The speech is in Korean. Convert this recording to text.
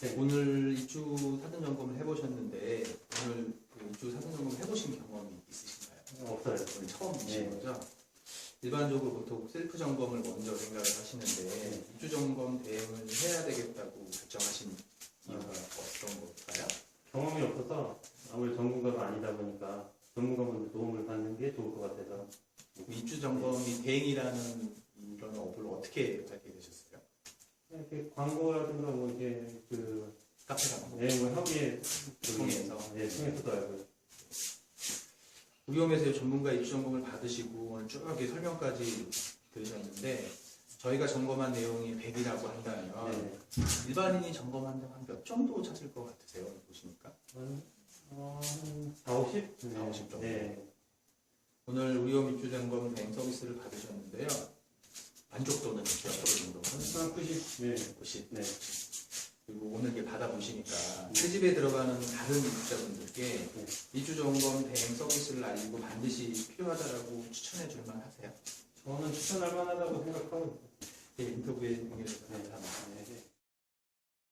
네. 오늘 입주 사전 점검을 해보셨는데 오늘 그 입주 사전 점검 해보신 경험이 있으신가요? 없어요. 오늘 처음이신 네. 거죠? 일반적으로 보통 셀프 점검을 먼저 생각을 하시는데 네. 입주 점검 대응을 해야 되겠다고 결정하신 이유가 어떤 걸까요? 경험이 없어서 아무래도 전문가가 아니다 보니까 전문가분들 도움을 받는 게 좋을 것 같아서 입주 점검이 대행이라는 이런 어플을 어떻게 알게 되셨어요? 이렇게 광고라든가 뭐 이렇게 그 카페 가는 거. 네, 뭐 협의에 그- 통해서. 네, 통해서도 알고 우리 홈에서 전문가 입주 점검을 받으시고 오늘 쭉 이렇게 설명까지 들으셨는데 저희가 점검한 내용이 100이라고 한다면 네. 일반인이 점검한다면 한몇 정도 찾을 것 같으세요? 보시니까 한 어, 4, 50? 4, 50 정도. 네. 오늘 우리 홈 입주 점검 대행 서비스를 받으셨는데요 만족도는 몇 정도? 한 90. 네. 90 네. 그리고 오늘 이렇게 받아보시니까 새 집에 들어가는 다른 입주자분들께 네. 입주 점검 대행 서비스를 알고 반드시 필요하다라고 추천해 줄 만하세요? 저는 추천할 만하다고 생각하고. 네, 인터뷰에. 감사합니다. 네.